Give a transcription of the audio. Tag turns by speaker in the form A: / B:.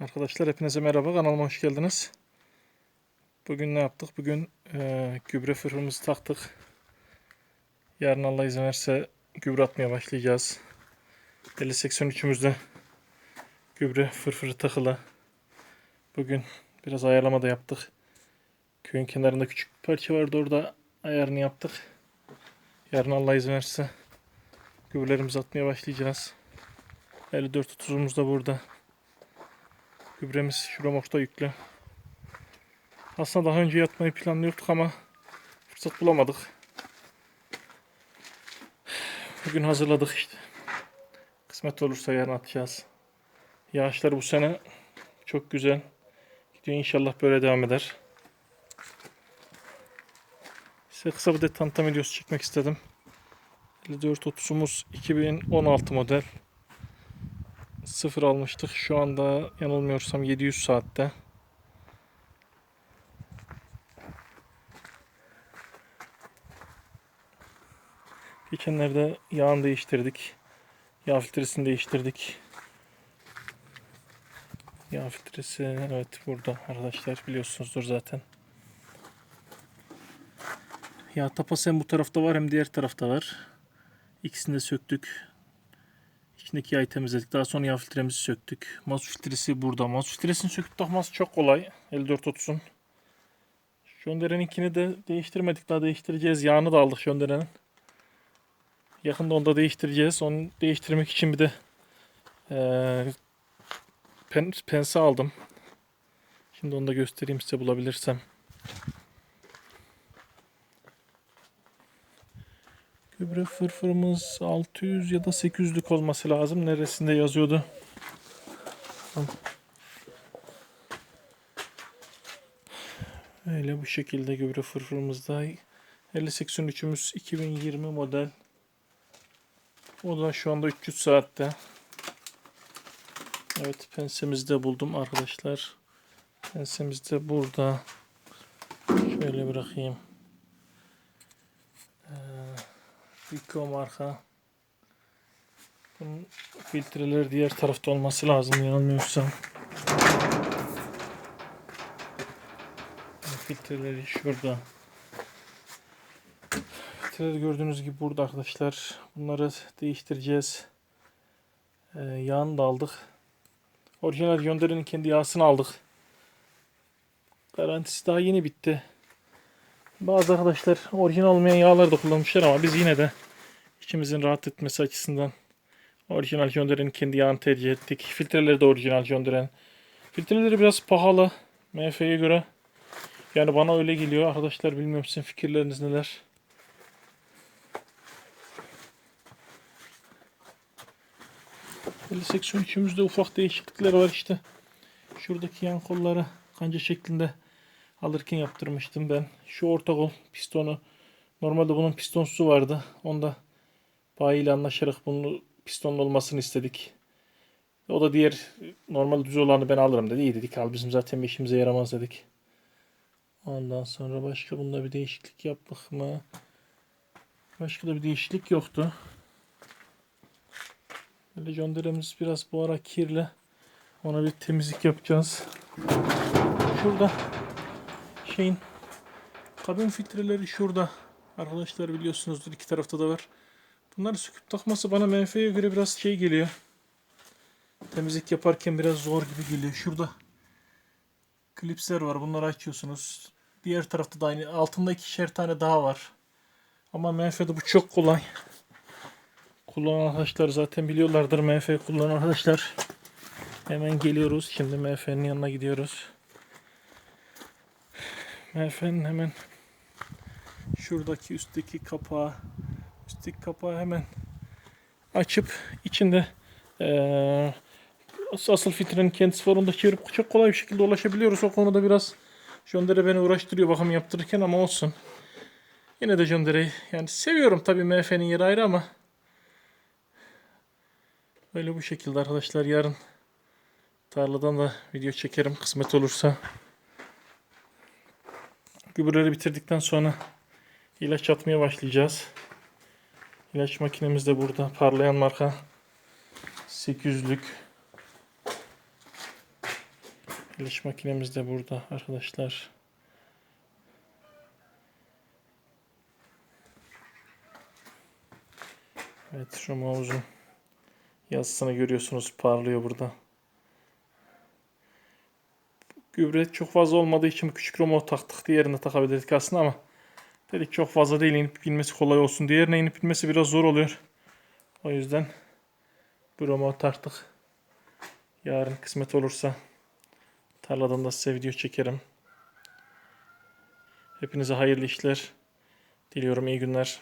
A: Arkadaşlar hepinize merhaba kanalıma hoş geldiniz. Bugün ne yaptık? Bugün eee, gübre fırfırımızı taktık. Yarın Allah izin verirse gübre atmaya başlayacağız. 50-83'ümüzde gübre fırfırı takılı. Bugün biraz ayarlama da yaptık. Köyün kenarında küçük bir parça vardı orada ayarını yaptık. Yarın Allah izin verirse gübrelerimizi atmaya başlayacağız. 54-30'umuz da burada. Gübremiz şuramoşta yüklü. Aslında daha önce yatmayı planlıyorduk ama fırsat bulamadık. Bugün hazırladık işte. Kısmet olursa yarın atacağız. Yağışlar bu sene çok güzel. Gidiyor inşallah böyle devam eder. Size kısa bir de tanıtım videosu çekmek istedim. 5430'umuz 2016 model. Sıfır almıştık. Şu anda yanılmıyorsam 700 saatte. Geçenlerde yağını değiştirdik. Yağ filtresini değiştirdik. Yağ filtresi evet burada arkadaşlar biliyorsunuzdur zaten. Yağ tapası hem bu tarafta var hem diğer tarafta var. İkisini de söktük. İçindeki yağı temizledik. Daha sonra yağ filtremizi söktük. Mazot filtresi burada. Mazot filtresini söküp takması çok kolay. 5430'un. Şönderen'inkini de değiştirmedik. Daha değiştireceğiz. Yağını da aldık Şönderen'in. Yakında onu da değiştireceğiz. Onu değiştirmek için bir de eee pen, pense aldım. Şimdi onu da göstereyim size bulabilirsem. Gübre fırfırımız 600 ya da 800'lük olması lazım. Neresinde yazıyordu? Öyle bu şekilde gübre fırfırımızda 5083'ümüz 2020 model. O da şu anda 300 saatte. Evet pensemizi de buldum arkadaşlar. Pensemiz de burada. Şöyle bırakayım. Ee, Vico marka. Bunun filtreleri diğer tarafta olması lazım yanılmıyorsam. Filtreleri şurada. Filtreleri gördüğünüz gibi burada arkadaşlar. Bunları değiştireceğiz. Ee, yağını da aldık. Orijinal Yonder'in kendi yağsını aldık. Garantisi daha yeni bitti. Bazı arkadaşlar orijinal olmayan yağlar da kullanmışlar ama biz yine de içimizin rahat etmesi açısından orijinal Jonder'in kendi yağını tercih ettik. Filtreleri de orijinal Jonder'in. Filtreleri biraz pahalı MF'ye göre. Yani bana öyle geliyor. Arkadaşlar bilmiyorum sizin fikirleriniz neler. Seksiyon içimizde ufak değişiklikler var işte. Şuradaki yan kolları kanca şeklinde alırken yaptırmıştım ben. Şu orta kol pistonu normalde bunun pistonsuzu vardı. Onda bayi ile anlaşarak bunu pistonlu olmasını istedik. O da diğer normal düz olanı ben alırım dedi. İyi dedik al bizim zaten işimize yaramaz dedik. Ondan sonra başka bunda bir değişiklik yaptık mı? Başka da bir değişiklik yoktu. Böyle jonderemiz biraz bu ara kirli. Ona bir temizlik yapacağız. Şurada şeyin kabin filtreleri şurada. Arkadaşlar biliyorsunuzdur iki tarafta da var. Bunları söküp takması bana MF'ye göre biraz şey geliyor. Temizlik yaparken biraz zor gibi geliyor. Şurada klipsler var. Bunları açıyorsunuz. Diğer tarafta da aynı. Altında ikişer tane daha var. Ama MF'de bu çok kolay. Kullanan arkadaşlar zaten biliyorlardır MF kullanan arkadaşlar. Hemen geliyoruz. Şimdi MF'nin yanına gidiyoruz. MF'nin hemen şuradaki üstteki kapağı üstteki kapağı hemen açıp içinde eee asıl filtrenin kendisi var. Onu da çevirip çok kolay bir şekilde ulaşabiliyoruz. O konuda biraz Jondere beni uğraştırıyor bakım yaptırırken ama olsun. Yine de Jondere'yi yani seviyorum tabii MF'nin yeri ayrı ama Böyle bu şekilde arkadaşlar yarın tarladan da video çekerim kısmet olursa. Gübreleri bitirdikten sonra ilaç atmaya başlayacağız. İlaç makinemiz de burada parlayan marka 800'lük. Kılıç makinemiz de burada arkadaşlar. Evet Romavuz'un yazısını görüyorsunuz parlıyor burada. Gübre çok fazla olmadığı için küçük Romov taktık diğerini takabilirdik aslında ama dedik çok fazla değil inip binmesi kolay olsun. Diğerine inip binmesi biraz zor oluyor. O yüzden bu Romov taktık. Yarın kısmet olursa tarladan da size video çekerim. Hepinize hayırlı işler diliyorum. iyi günler.